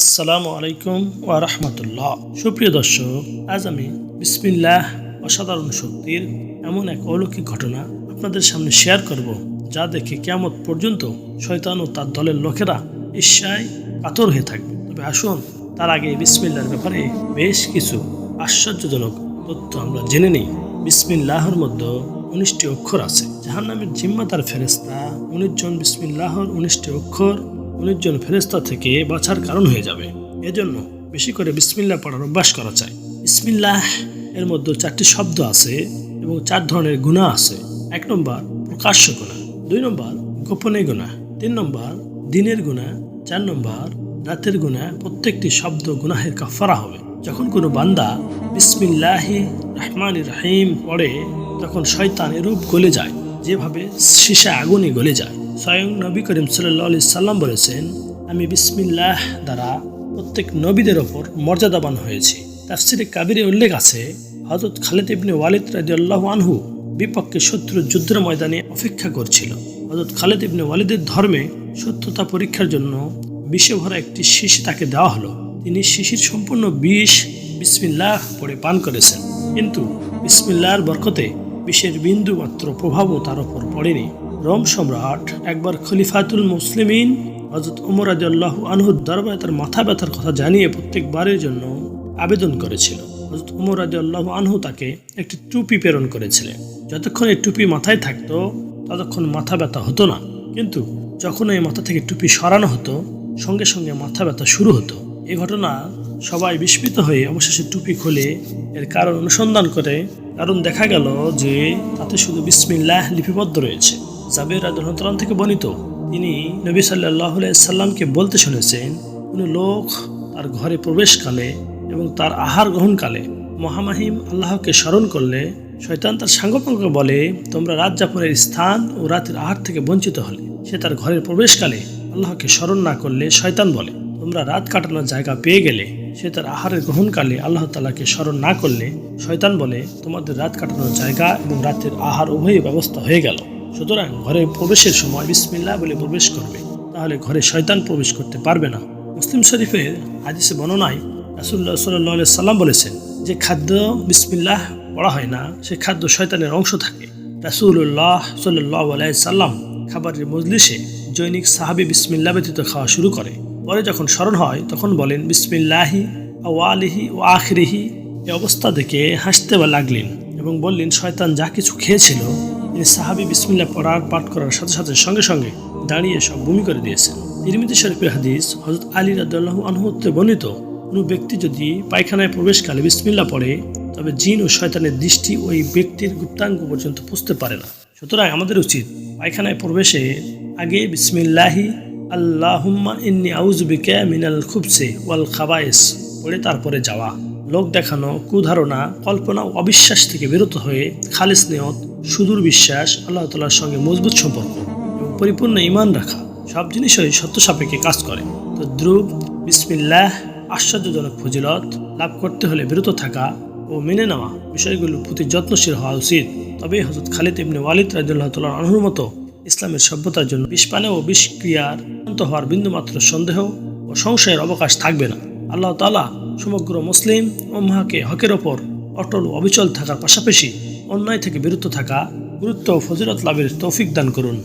আসসালামু আলাইকুম ওয়া রাহমাতুল্লাহ। সুপ্রিয় দর্শক, আজ আমি বিসমিল্লাহ অসাধারণ শক্তির এমন এক অলৌকিক ঘটনা আপনাদের সামনে শেয়ার করব, যা দেখে কেমত পর্যন্ত শয়তান ও তার দলের লোকেরা ঈর্ষায় কাতর হয়ে থাকবে। তবে আসুন, তার আগে বিসমিল্লার ব্যাপারে বেশ কিছু আশ্চর্যজনক তথ্য আমরা জেনে নিই। বিসমিল্লাহর মধ্যে উনিশটি অক্ষর আছে। যাহার নামের জিম্মাদার ফেরেস্তা উনিশ জন বিসমিল্লাহর উনিশটি অক্ষর উনিশ জন ফেরেস্তা থেকে বাঁচার কারণ হয়ে যাবে। এজন্য বেশি করে বিসমিল্লাহ পড়ার অভ্যাস করা চাই। বিসমিল্লাহ এর মধ্যে চারটি শব্দ আছে এবং চার ধরনের গুণা আছে। এক নম্বর, প্রকাশ্য গুণা। দুই নম্বর, গোপনে গুণা। তিন নম্বর, দিনের গুণা। চার নম্বর, রাতের গুণা। প্রত্যেকটি শব্দ গুনাহের কাফারা হবে। যখন কোনো বান্দা বিসমিল্লাহি রহমান রাহিম পড়ে, তখন শয়তান এরূপ গলে যায়, যেভাবে সীসা আগুনে গলে যায়। স্বয়ং নবী করিম সাল্লাহ সাল্লাম বলেছেন, আমি বিসমিল্লাহ দ্বারা প্রত্যেক নবীদের ওপর মর্যাদাবান হয়েছি। তাফসিরে কাবিরে উল্লেখ আছে হজরত খালিদ ইবনে ওয়ালিদ রাজিউল্লাহ আনহু বিপক্ষে শত্রু যুদ্ধের ময়দানে অপেক্ষা করছিল। হজরত খালিদ ইবনে ওয়ালিদের ধর্মে সত্যতা পরীক্ষার জন্য বিষে ভরা একটি শিশি তাকে দেওয়া হলো। তিনি শিশির সম্পূর্ণ বিষ বিসমিল্লাহ পড়ে পান করেছেন। কিন্তু বিসমিল্লাহর বরকতে বিষের বিন্দু মাত্র প্রভাবও তার ওপর পড়েনি। রোম সম্রাট একবার খলিফাতুল মুসলিমিন হজরত উমর আল্লাহ আনহুর দরবারে তার মাথা ব্যথার কথা জানিয়ে প্রত্যেকবারের জন্য আবেদন করেছিল। হজরত উমর আল্লাহ আনহু তাকে একটি টুপি প্রেরণ করেছিলেন। যতক্ষণ এই টুপি মাথায় থাকতো, ততক্ষণ মাথা ব্যথা হতো না। কিন্তু যখন এই মাথা থেকে টুপি সরানো হতো, সঙ্গে সঙ্গে মাথা ব্যথা শুরু হতো। এই ঘটনা সবাই বিস্মিত হয়ে অবশেষে টুপি খুলে এর কারণ অনুসন্ধান করে। কারণ দেখা গেল যে তাতে শুধু বিসমিল্লাহ লিপিবদ্ধ রয়েছে। জাবের রাজন থেকে বর্ণিত। তিনি নবী সাল্লাহ সাল্লামকে বলতে শুনেছেন, কোনো লোক তার ঘরে প্রবেশকালে এবং তার আহার গ্রহণকালে মহামাহিম আল্লাহকে স্মরণ করলে শয়তান তার সাঙ্গপাঙ্গ বলে, তোমরা রাত যাপনের স্থান ও রাতের আহার থেকে বঞ্চিত হলে। সে তার ঘরের প্রবেশকালে আল্লাহকে স্মরণ না করলে শয়তান বলে, তোমরা রাত কাটানোর জায়গা পেয়ে গেলে। সে তার আহারের গ্রহণকালে আল্লাহ তালাকে স্মরণ না করলে শয়তান বলে, তোমাদের রাত কাটানোর জায়গা এবং রাতের আহার উভয়ই ব্যবস্থা হয়ে গেল। সুতরাং ঘরে প্রবেশের সময় বিসমিল্লাহ বলে প্রবেশ করবে। তাহলে ঘরে শয়তান প্রবেশ করতে পারবে না। মুসলিম শরীফের হাদিসে বর্ণনায় রাসুল্লাহ সাল্লাহ সাল্লাম বলেছেন, যে খাদ্য বিসমিল্লাহ পড়া হয় না, সে খাদ্য শয়তানের অংশ থাকে। রাসুল্লাহ সাল্লাহ সাল্লাম খাবারের মজলিসে জৈনিক সাহাবি বিসমিল্লা ব্যতীত খাওয়া শুরু করে। পরে যখন স্মরণ হয়, তখন বলেন, বিসমিল্লাহি আওয়ালিহি ও আখরিহি। এ অবস্থা দেখে হাসতে বা লাগলেন এবং বললেন, শয়তান যা কিছু খেয়েছিল সাহাবি বিসমিল্লা পড়ার পাঠ করার সাথে সাথে সঙ্গে সঙ্গে দাঁড়িয়ে সব ভূমি করে দিয়েছেন। তিরমিতি শরীফের হাদিস হজরত আলী রাদুল্লাহ আনহতে বর্ণিত, কোনো ব্যক্তি যদি পায়খানায় প্রবেশকালে বিসমিল্লা পড়ে, তবে জিন ও শয়তানের দৃষ্টি ওই ব্যক্তির গুপ্তাঙ্গ পর্যন্ত পুষতে পারে না। সুতরাং আমাদের উচিত পায়খানায় প্রবেশে আগে বিসমিল্লাহি, আল্লাহুম্মা ইন্নি আউজবিকা মিনাল খুবসে ওয়াল খাবায়েস পড়ে তারপরে যাওয়া। লোক দেখানো, কুধারণা, কল্পনা ও অবিশ্বাস থেকে বিরত হয়ে খালিস নিয়ত, সুদূর বিশ্বাস, আল্লাহ তালার সঙ্গে মজবুত সম্পর্ক এবং পরিপূর্ণ ইমান রাখা সব জিনিসই সত্য সাপেক্ষে কাজ করে। তো দ্রুব বিসমিল্লাহ, আশ্চর্যজনক ফজিলত লাভ করতে হলে বিরত থাকা ও মেনে নেওয়া বিষয়গুলোর প্রতি যত্নশীল হওয়া উচিত। তবেই হজরত খালিদ ইবনে ওয়ালিদ রাজুল্লাহ তাল্লাহ আনহুর মতো ইসলামের সভ্যতার জন্য বিষপানে ও বিষক্রিয়ার অন্ত হওয়ার বিন্দুমাত্র সন্দেহ ও সংশয়ের অবকাশ থাকবে না। আল্লাহ তালা সমগ্র মুসলিম উম্মাকে হকের ওপর অটল ও অবিচল থাকার পাশাপাশি অন্যায় থেকে বিরত থাকা গুরুত্ব ও ফজিলত লাভের তৌফিক দান করুন।